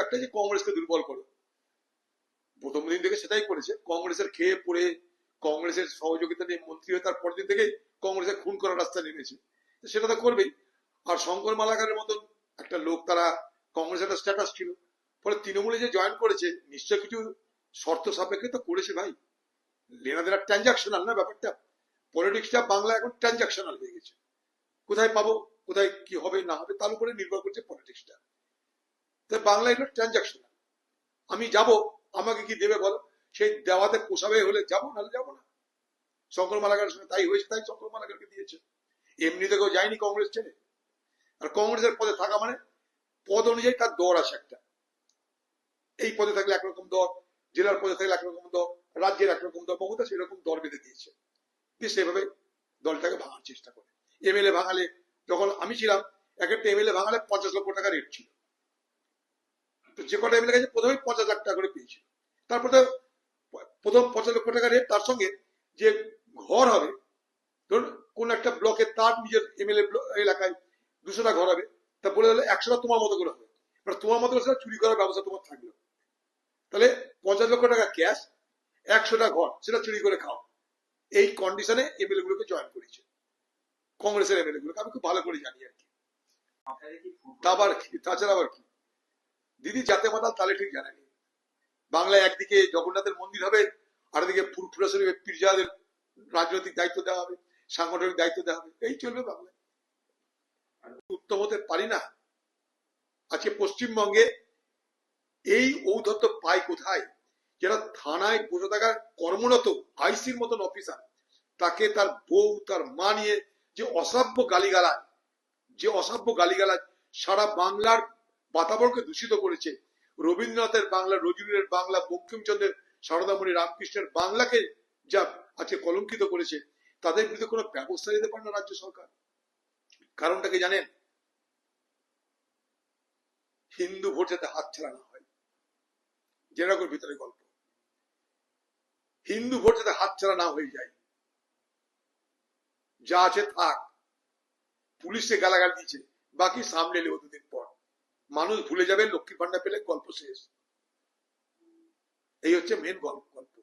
একটা যে কংগ্রেসকে দুর্বল করো প্রথম দিন থেকে সেটাই করেছে। কংগ্রেসের খেয়ে পড়ে, কংগ্রেসের সহযোগিতা নিয়ে মন্ত্রী হয়ে তার পরের দিন থেকেই কংগ্রেসের খুন করার রাস্তা নেমেছে। সেটা তো করবেই। আর শঙ্কর মালাকারের মতন একটা লোক তারা কংগ্রেসের একটা স্ট্যাটাস ছিল। ফলে তৃণমূলে যে জয়েন করেছে, নিশ্চয় কিছু শর্ত সাপেক্ষে তো করেছে ভাই। লেনা দেনা ট্রানজাকশনাল না ব্যাপারটা? পলিটিক্সটা বাংলা এখন ট্রানজাকশনাল হয়ে গেছে। কোথায় পাবো, কোথায় কি হবে, না হবে, তার উপরে নির্ভর করছে পলিটিক্সটা তাই বাংলা এগুলো ট্রানজাকশনাল আমি যাব, আমাকে কি দেবে বলো? সেই দেওয়াতে পোষাবে হলে যাব, নাহলে যাব না। শঙ্কর মালাকারের সঙ্গে তাই হয়েছে, তাই শঙ্কর মালাকারকে দিয়েছে। এমনি তো কেউ যায়নি কংগ্রেস ছেড়ে। আর কংগ্রেসের পদে থাকা মানে পদ অনুযায়ী তার দর আছে একটা। এই পদে থাকলে একরকম দর, জেলার পদে থাকলে একরকম দর, রাজ্যের একরকম দর মমতা সেরকম দর বেঁধে দিয়েছে। দিয়ে সেভাবে দলটাকে ভাঙার চেষ্টা করে। এমএলএ ভাঙালে, যখন আমি ছিলাম, এক একটা এমএলএ ভাঙালে পঞ্চাশ লক্ষ টাকা রেট ছিল। যে কটা এমএলএ গেছে প্রথমেই পঞ্চাশ লাখ টাকা করে পেয়েছিল। তারপরে তো প্রথম পঞ্চাশ লক্ষ টাকা রেট তার সঙ্গে যে ঘর হবে ধরুন কোন একটা ব্লকে তার নিজের এমএলএ এলাকায় দুশোটা ঘর হবে তা বলে দিলে একশোটা তোমার মতো করে হবে। এবার তোমার মতো সেটা চুরি করার ব্যবস্থা তোমার থাকল। তাহলে পঞ্চাশ লক্ষ টাকা ক্যাশ একশোটা ঘর সেটা চুরি করে খাও। এই কন্ডিশনে এমএলএ গুলোকে জয়েন করেছে। কংগ্রেসের এমএলএ গুলোকে আমি খুব ভালো করে জানি আর কি। তা আবার কি? তাছাড়া আবার কি? দিদি যাতে মাতাল, তাহলে ঠিক জানেনি বাংলায় একদিকে জগন্নাথের মন্দির হবে আর ফুরফুরা শরীফের পীরজাদের রাজনৈতিক দায়িত্ব দেওয়া হবে, সাংগঠনিক দায়িত্ব দেওয়া হবে। এই চলবে বাংলায়। উত্তম হতে পারি না। আজকে পশ্চিমবঙ্গে এই ঔদ্ধত্য পায় কোথায়? যারা থানায় বসে থাকার কর্মরত, আইসির মতন অফিসার, তাকে তার বউ, তার মা নিয়ে যে অসাব্য গালিগালাজ, যে অসাব্য গালিগালাজ সারা বাংলার বাতাবরণকে দূষিত করেছে। রবীন্দ্রনাথের বাংলা, নজরুলের বাংলা, বঙ্কিমচন্দ্রের, সারদামণি, রামকৃষ্ণের বাংলাকে যা আজকে কলঙ্কিত করেছে, তাদের বিরুদ্ধে কোনো ব্যবস্থা নিতে পারে না রাজ্য সরকার। কারণটাকে জানেন? হিন্দু ভোট যাতে হাত ছাড়া না হয়। যেরকম ভিতরে গল্প। হিন্দু ভোট যাতে হাত ছাড়া না হয়ে যায়। যা আছে থাক। পুলিশে গালাগাল দিয়েছে। বাকি সামনে এলে দুদিন পর। মানুষ ভুলে যাবে লক্ষ্মীর ভান্ডার পেলে গল্প শেষ। এই হচ্ছে মেন গল্প। গল্প